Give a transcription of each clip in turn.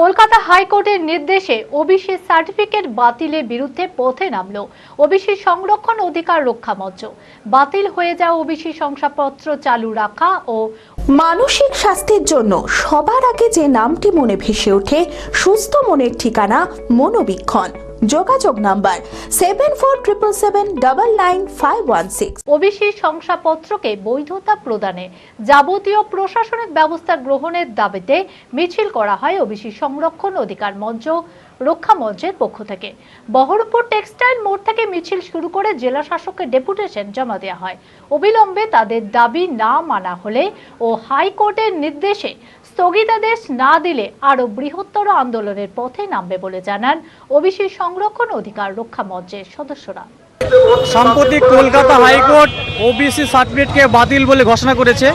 কলকাতা হাইকোর্টের নির্দেশে OBC certificate বাতিলের বিরুদ্ধে পথে নামল। ওবিসি সংরক্ষণ অধিকার রক্ষা মঞ্চ। বাতিল হয়ে যাওয়া ওবিসি শংসাপত্র চালু রাখা ও মানসিক স্বাস্থ্যের জন্য সবার আগে যে নামটি মনে ভেসে ওঠে, সুস্থ মনের ঠিকানা মনোবীক্ষণ। যোগাযোগ number seven four triple seven double nine five one six OBC শংসাপত্রকে বৈধতা প্রদানে যাবতীয় প্রশাসনিক ব্যবস্থা গ্রহণের দাবিতে মিছিল করা হয় ওবিসি সংরক্ষণ অধিকার মঞ্চ রক্ষা মঞ্চের পক্ষ থেকে। বহরমপুর টেক্সটাইল মোড় থেকে মিছিল শুরু করে জেলা শাসকের ডেপুটেশন জমা দেওয়া হয়। অবিলম্বে তাদের দাবি না মানা হলে ও হাইকোর্টের নির্দেশে স্থগিতাদেশ না দিলে আরও বৃহত্তর আন্দোলনের পথে নামবে বলে জানান ওবিসি সংরক্ষণ অধিকার রক্ষা মঞ্চের সদস্যরা। সম্প্রতি কলকাতা হাইকোর্ট ওবিসি সার্টিফিকেটকে বাতিল বলে ঘোষণা করেছে।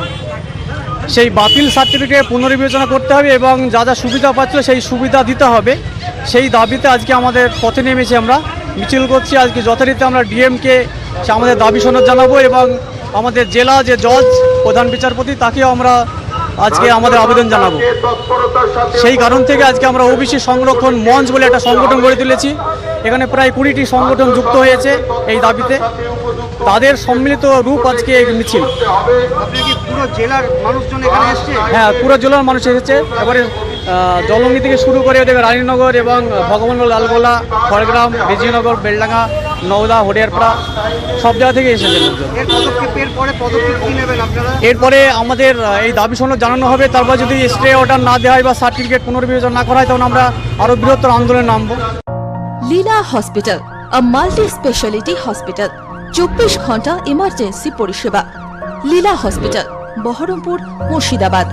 সেই বাতিল সার্টিফিকেট পুনর্বিবেচনা করতে হবে এবং যা যা সুবিধা পাচ্ছিল সেই সুবিধা দিতে হবে। সেই দাবিতে আজকে আমাদের পথে নেমেছি আমরা। মিছিল করছি আজকে যথারীতি আমরা ডিএমকে আমাদের দাবি সনদ জানাব এবং আমাদের জেলা যে জজ প্রধান বিচারপতি তাকেও আমরা আজকে আমাদের আবেদন জানাব। সেই কারণ থেকে আজকে আমরা ওবিসি সংরক্ষণ মঞ্চ বলে একটা সংগঠন গড়ে তুলেছি। এখানে প্রায় কুড়িটি সংগঠন যুক্ত হয়েছে এই দাবিতে। তাদের সম্মিলিত রূপ আজকে মিছিল। হ্যাঁ পুরো জেলার মানুষ এসেছে। এবারে জলঙ্গি থেকে শুরু করে ওদের রানীনগর এবং ভগবানগর লালগোলা খড়গ্রাম বিজয়নগর বেলডাঙ্গা নওদা হরিয়ারপাড়া সব জায়গা থেকে এসেছে লোকজন। এর পদক্ষেপের পরে পদক্ষেপ কি নেবেন আপনারা? এরপরে আমাদের এই দাবি সনদ জানানো হবে তারপর যদি স্টে অর্ডার না দেওয়া হয় বা সার্টিফিকেট পুনর্বিবেচনা না করা হয় তখন আমরা আরও বৃহত্তর আন্দোলনে নামবো। Leela hospital a multi speciality hospital চব্বিশ ঘণ্টা ইমার্জেন্সি পরিষেবা। লীলা হসপিটাল বহরমপুর মুর্শিদাবাদ।